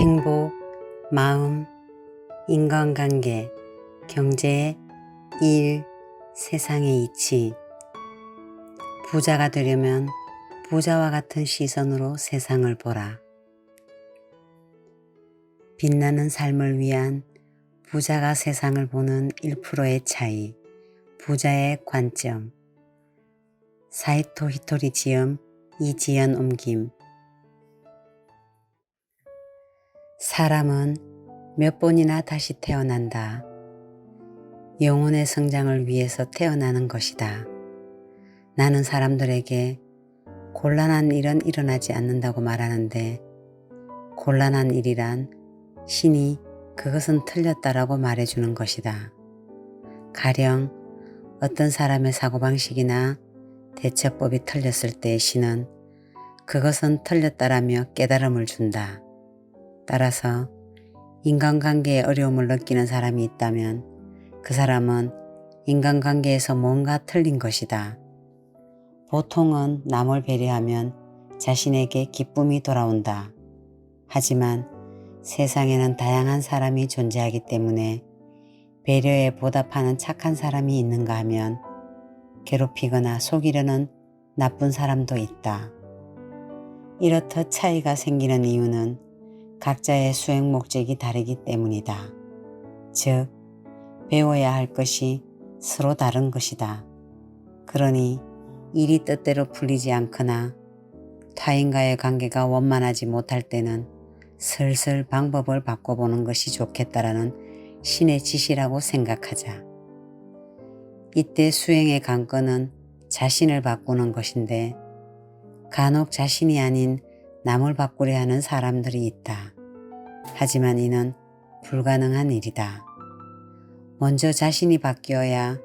행복, 마음, 인간관계, 경제, 일, 세상의 이치. 부자가 되려면 부자와 같은 시선으로 세상을 보라. 빛나는 삶을 위한 부자가 세상을 보는 1%의 차이, 부자의 관점. 사이토 히토리 지음, 이지연 옮김. 사람은 몇 번이나 다시 태어난다. 영혼의 성장을 위해서 태어나는 것이다. 나는 사람들에게 곤란한 일은 일어나지 않는다고 말하는데 곤란한 일이란 신이 그것은 틀렸다라고 말해주는 것이다. 가령 어떤 사람의 사고방식이나 대처법이 틀렸을 때 신은 그것은 틀렸다라며 깨달음을 준다. 따라서 인간관계에 어려움을 느끼는 사람이 있다면 그 사람은 인간관계에서 뭔가 틀린 것이다. 보통은 남을 배려하면 자신에게 기쁨이 돌아온다. 하지만 세상에는 다양한 사람이 존재하기 때문에 배려에 보답하는 착한 사람이 있는가 하면 괴롭히거나 속이려는 나쁜 사람도 있다. 이렇듯 차이가 생기는 이유는 각자의 수행 목적이 다르기 때문이다. 즉, 배워야 할 것이 서로 다른 것이다. 그러니 일이 뜻대로 풀리지 않거나 타인과의 관계가 원만하지 못할 때는 슬슬 방법을 바꿔보는 것이 좋겠다라는 신의 지시라고 생각하자. 이때 수행의 관건은 자신을 바꾸는 것인데 간혹 자신이 아닌 남을 바꾸려 하는 사람들이 있다. 하지만 이는 불가능한 일이다. 먼저 자신이 바뀌어야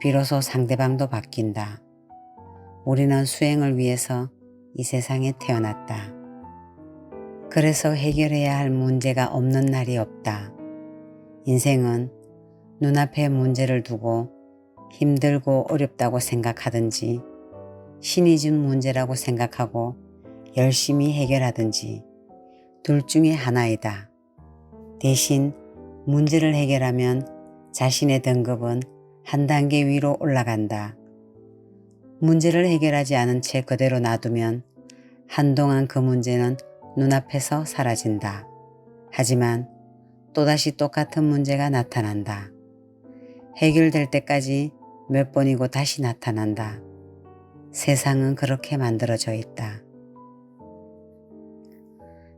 비로소 상대방도 바뀐다. 우리는 수행을 위해서 이 세상에 태어났다. 그래서 해결해야 할 문제가 없는 날이 없다. 인생은 눈앞에 문제를 두고 힘들고 어렵다고 생각하든지 신이 준 문제라고 생각하고 열심히 해결하든지 둘 중에 하나이다. 대신 문제를 해결하면 자신의 등급은 한 단계 위로 올라간다. 문제를 해결하지 않은 채 그대로 놔두면 한동안 그 문제는 눈앞에서 사라진다. 하지만 또다시 똑같은 문제가 나타난다. 해결될 때까지 몇 번이고 다시 나타난다. 세상은 그렇게 만들어져 있다.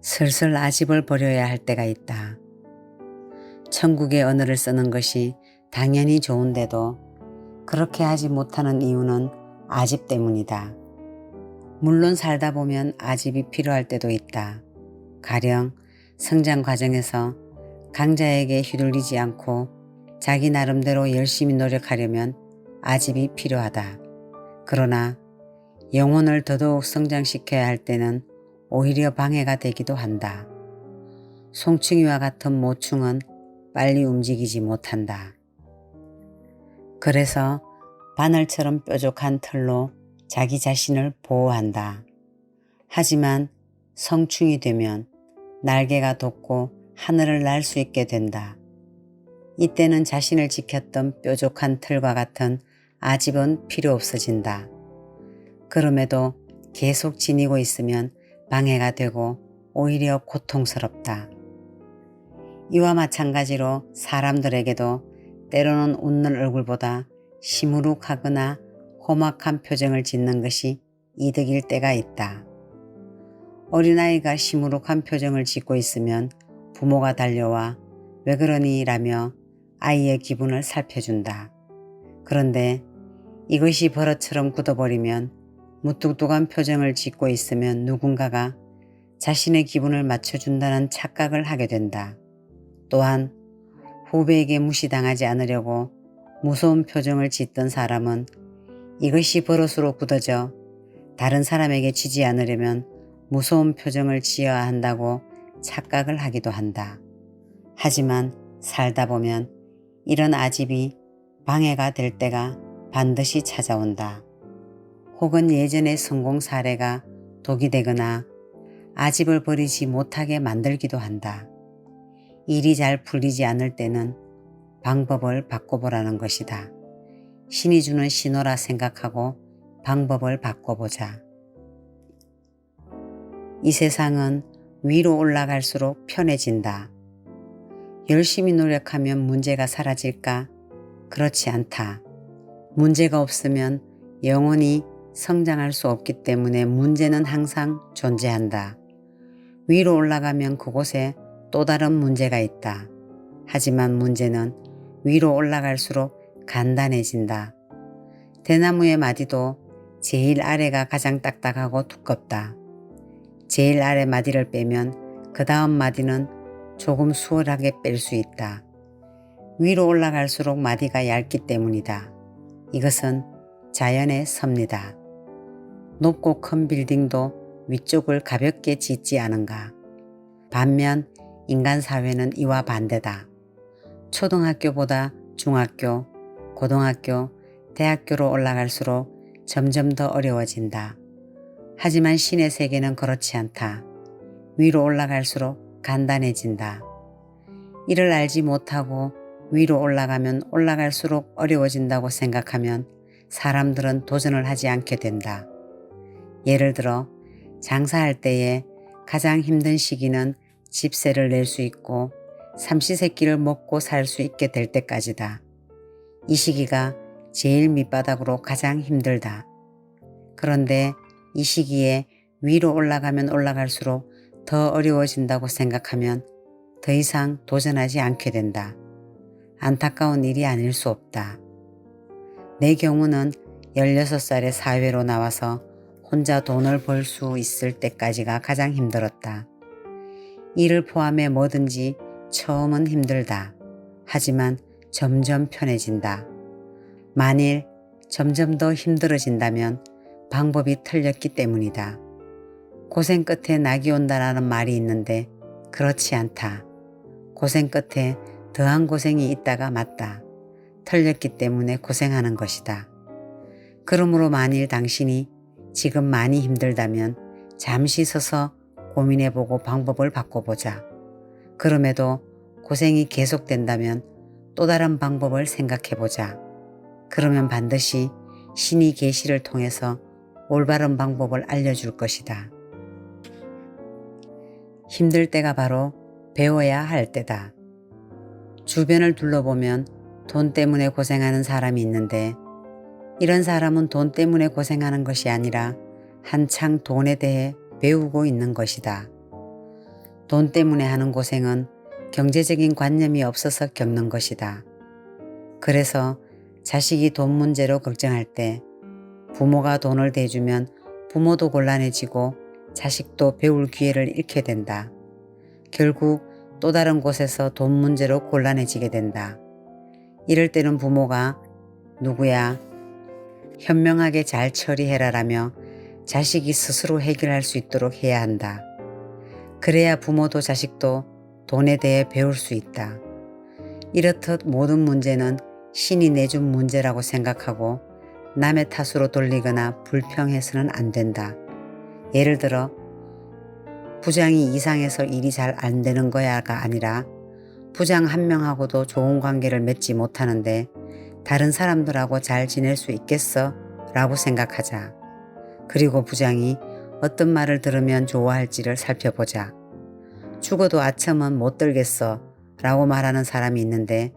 슬슬 아집을 버려야 할 때가 있다. 천국의 언어를 쓰는 것이 당연히 좋은데도 그렇게 하지 못하는 이유는 아집 때문이다. 물론 살다 보면 아집이 필요할 때도 있다. 가령 성장 과정에서 강자에게 휘둘리지 않고 자기 나름대로 열심히 노력하려면 아집이 필요하다. 그러나 영혼을 더더욱 성장시켜야 할 때는 오히려 방해가 되기도 한다. 송충이와 같은 모충은 빨리 움직이지 못한다. 그래서 바늘처럼 뾰족한 틀로 자기 자신을 보호한다. 하지만 성충이 되면 날개가 돋고 하늘을 날 수 있게 된다. 이때는 자신을 지켰던 뾰족한 틀과 같은 아집은 필요 없어진다. 그럼에도 계속 지니고 있으면 방해가 되고 오히려 고통스럽다. 이와 마찬가지로 사람들에게도 때로는 웃는 얼굴보다 시무룩하거나 험악한 표정을 짓는 것이 이득일 때가 있다. 어린아이가 시무룩한 표정을 짓고 있으면 부모가 달려와 왜 그러니 라며 아이의 기분을 살펴준다. 그런데 이것이 버릇처럼 굳어버리면 무뚝뚝한 표정을 짓고 있으면 누군가가 자신의 기분을 맞춰준다는 착각을 하게 된다. 또한 후배에게 무시당하지 않으려고 무서운 표정을 짓던 사람은 이것이 버릇으로 굳어져 다른 사람에게 지지 않으려면 무서운 표정을 지어야 한다고 착각을 하기도 한다. 하지만 살다 보면 이런 아집이 방해가 될 때가 반드시 찾아온다. 혹은 예전의 성공 사례가 독이 되거나 아집을 버리지 못하게 만들기도 한다. 일이 잘 풀리지 않을 때는 방법을 바꿔보라는 것이다. 신이 주는 신호라 생각하고 방법을 바꿔보자. 이 세상은 위로 올라갈수록 편해진다. 열심히 노력하면 문제가 사라질까? 그렇지 않다. 문제가 없으면 영원히 성장할 수 없기 때문에 문제는 항상 존재한다. 위로 올라가면 그곳에 또 다른 문제가 있다. 하지만 문제는 위로 올라갈수록 간단해진다. 대나무의 마디도 제일 아래가 가장 딱딱하고 두껍다. 제일 아래 마디를 빼면 그 다음 마디는 조금 수월하게 뺄 수 있다. 위로 올라갈수록 마디가 얇기 때문이다. 이것은 자연의 섭니다. 높고 큰 빌딩도 위쪽을 가볍게 짓지 않은가. 반면 인간 사회는 이와 반대다. 초등학교보다 중학교, 고등학교, 대학교로 올라갈수록 점점 더 어려워진다. 하지만 신의 세계는 그렇지 않다. 위로 올라갈수록 간단해진다. 이를 알지 못하고 위로 올라가면 올라갈수록 어려워진다고 생각하면 사람들은 도전을 하지 않게 된다. 예를 들어 장사할 때에 가장 힘든 시기는 집세를 낼 수 있고 삼시세끼를 먹고 살 수 있게 될 때까지다. 이 시기가 제일 밑바닥으로 가장 힘들다. 그런데 이 시기에 위로 올라가면 올라갈수록 더 어려워진다고 생각하면 더 이상 도전하지 않게 된다. 안타까운 일이 아닐 수 없다. 내 경우는 16살에 사회로 나와서 혼자 돈을 벌 수 있을 때까지가 가장 힘들었다. 일을 포함해 뭐든지 처음은 힘들다. 하지만 점점 편해진다. 만일 점점 더 힘들어진다면 방법이 틀렸기 때문이다. 고생 끝에 낙이 온다라는 말이 있는데 그렇지 않다. 고생 끝에 더한 고생이 있다가 맞다. 틀렸기 때문에 고생하는 것이다. 그러므로 만일 당신이 지금 많이 힘들다면 잠시 서서 고민해보고 방법을 바꿔보자. 그럼에도 고생이 계속된다면 또 다른 방법을 생각해보자. 그러면 반드시 신이 계시를 통해서 올바른 방법을 알려줄 것이다. 힘들 때가 바로 배워야 할 때다. 주변을 둘러보면 돈 때문에 고생하는 사람이 있는데 이런 사람은 돈 때문에 고생하는 것이 아니라 한창 돈에 대해 배우고 있는 것이다. 돈 때문에 하는 고생은 경제적인 관념이 없어서 겪는 것이다. 그래서 자식이 돈 문제로 걱정할 때 부모가 돈을 대주면 부모도 곤란해지고 자식도 배울 기회를 잃게 된다. 결국 또 다른 곳에서 돈 문제로 곤란해지게 된다. 이럴 때는 부모가 누구야 현명하게 잘 처리해라라며 자식이 스스로 해결할 수 있도록 해야 한다. 그래야 부모도 자식도 돈에 대해 배울 수 있다. 이렇듯 모든 문제는 신이 내준 문제라고 생각하고 남의 탓으로 돌리거나 불평해서는 안 된다. 예를 들어 부장이 이상해서 일이 잘 안 되는 거야가 아니라 부장 한 명하고도 좋은 관계를 맺지 못하는데 다른 사람들하고 잘 지낼 수 있겠어? 라고 생각하자. 그리고 부장이 어떤 말을 들으면 좋아할지를 살펴보자. 죽어도 아첨은 못 들겠어 라고 말하는 사람이 있는데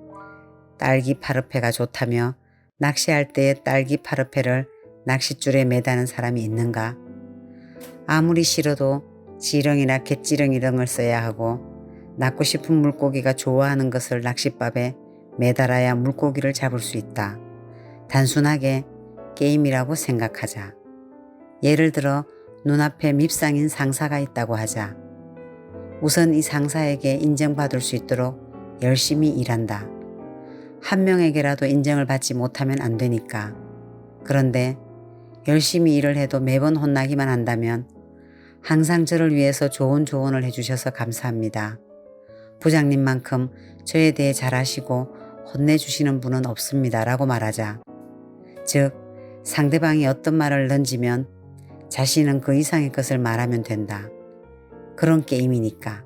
딸기 파르페가 좋다며 낚시할 때에 딸기 파르페를 낚싯줄에 매다는 사람이 있는가? 아무리 싫어도 지렁이나 갯지렁이 등을 써야 하고 낳고 싶은 물고기가 좋아하는 것을 낚싯밥에 매달아야 물고기를 잡을 수 있다. 단순하게 게임이라고 생각하자. 예를 들어 눈앞에 밉상인 상사가 있다고 하자. 우선 이 상사에게 인정받을 수 있도록 열심히 일한다. 한 명에게라도 인정을 받지 못하면 안 되니까. 그런데 열심히 일을 해도 매번 혼나기만 한다면 항상 저를 위해서 좋은 조언을 해주셔서 감사합니다. 부장님만큼 저에 대해 잘하시고 혼내주시는 분은 없습니다. 라고 말하자. 즉, 상대방이 어떤 말을 던지면 자신은 그 이상의 것을 말하면 된다. 그런 게임이니까.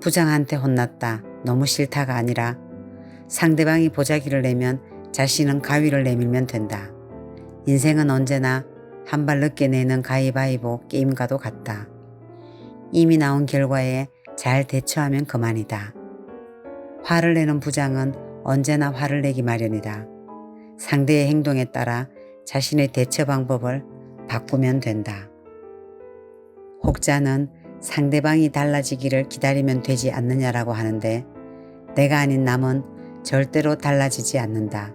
부장한테 혼났다. 너무 싫다가 아니라 상대방이 보자기를 내면 자신은 가위를 내밀면 된다. 인생은 언제나 한 발 늦게 내는 가위바위보 게임과도 같다. 이미 나온 결과에 잘 대처하면 그만이다. 화를 내는 부장은 언제나 화를 내기 마련이다. 상대의 행동에 따라 자신의 대처 방법을 바꾸면 된다. 혹자는 상대방이 달라지기를 기다리면 되지 않느냐라고 하는데 내가 아닌 남은 절대로 달라지지 않는다.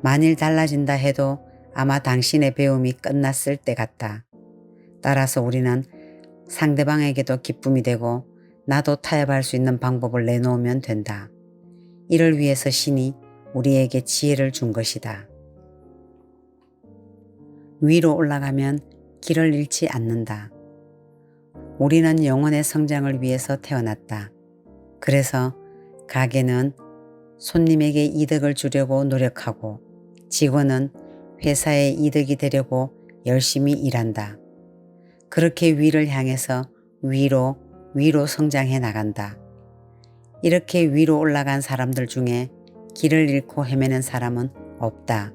만일 달라진다 해도 아마 당신의 배움이 끝났을 때 같다. 따라서 우리는 상대방에게도 기쁨이 되고 나도 타협할 수 있는 방법을 내놓으면 된다. 이를 위해서 신이 우리에게 지혜를 준 것이다. 위로 올라가면 길을 잃지 않는다. 우리는 영혼의 성장을 위해서 태어났다. 그래서 가게는 손님에게 이득을 주려고 노력하고 직원은 회사의 이득이 되려고 열심히 일한다. 그렇게 위를 향해서 위로 위로 성장해 나간다. 이렇게 위로 올라간 사람들 중에 길을 잃고 헤매는 사람은 없다.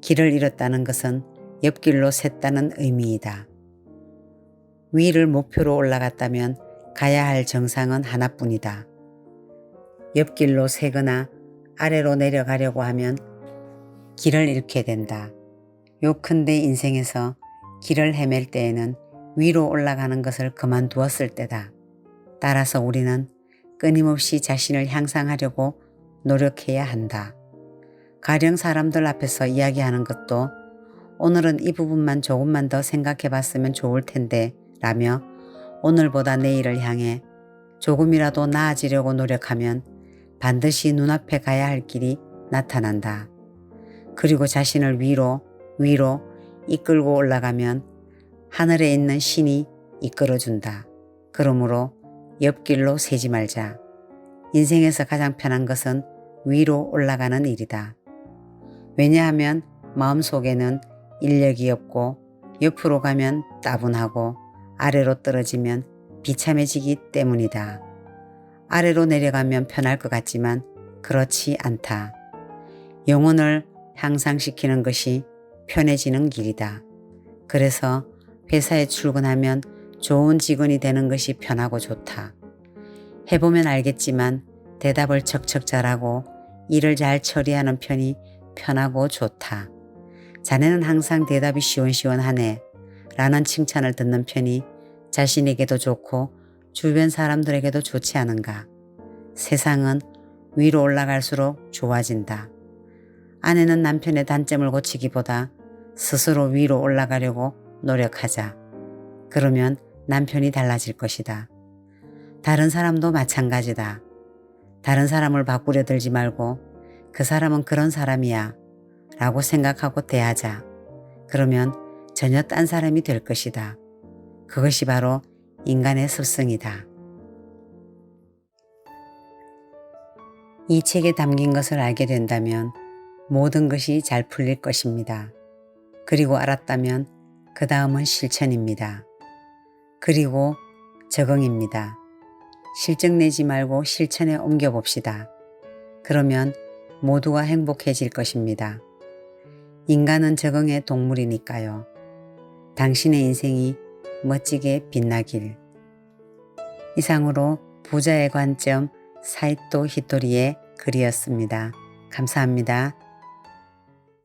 길을 잃었다는 것은 옆길로 샜다는 의미이다. 위를 목표로 올라갔다면 가야 할 정상은 하나뿐이다. 옆길로 새거나 아래로 내려가려고 하면 길을 잃게 된다. 요 큰데 인생에서 길을 헤맬 때에는 위로 올라가는 것을 그만두었을 때다. 따라서 우리는 끊임없이 자신을 향상하려고 노력해야 한다. 가령 사람들 앞에서 이야기하는 것도 오늘은 이 부분만 조금만 더 생각해 봤으면 좋을 텐데 라며 오늘보다 내일을 향해 조금이라도 나아지려고 노력하면 반드시 눈앞에 가야 할 길이 나타난다. 그리고 자신을 위로, 위로 이끌고 올라가면 하늘에 있는 신이 이끌어준다. 그러므로 옆길로 새지 말자. 인생에서 가장 편한 것은 위로 올라가는 일이다. 왜냐하면 마음속에는 인력이 없고 옆으로 가면 따분하고 아래로 떨어지면 비참해지기 때문이다. 아래로 내려가면 편할 것 같지만 그렇지 않다. 영혼을 향상시키는 것이 편해지는 길이다. 그래서 회사에 출근하면 좋은 직원이 되는 것이 편하고 좋다. 해보면 알겠지만 대답을 척척 잘하고 일을 잘 처리하는 편이 편하고 좋다. 자네는 항상 대답이 시원시원하네. 라는 칭찬을 듣는 편이 자신에게도 좋고 주변 사람들에게도 좋지 않은가. 세상은 위로 올라갈수록 좋아진다. 아내는 남편의 단점을 고치기보다 스스로 위로 올라가려고 노력하자. 그러면 남편이 달라질 것이다. 다른 사람도 마찬가지다. 다른 사람을 바꾸려 들지 말고 그 사람은 그런 사람이야 라고 생각하고 대하자. 그러면 전혀 딴 사람이 될 것이다. 그것이 바로 인간의 습성이다. 이 책에 담긴 것을 알게 된다면 모든 것이 잘 풀릴 것입니다. 그리고 알았다면 그 다음은 실천입니다. 그리고 적응입니다. 실증 내지 말고 실천에 옮겨봅시다. 그러면 모두가 행복해질 것입니다. 인간은 적응의 동물이니까요. 당신의 인생이 멋지게 빛나길. 이상으로 부자의 관점 사이토 히토리의 글이었습니다. 감사합니다.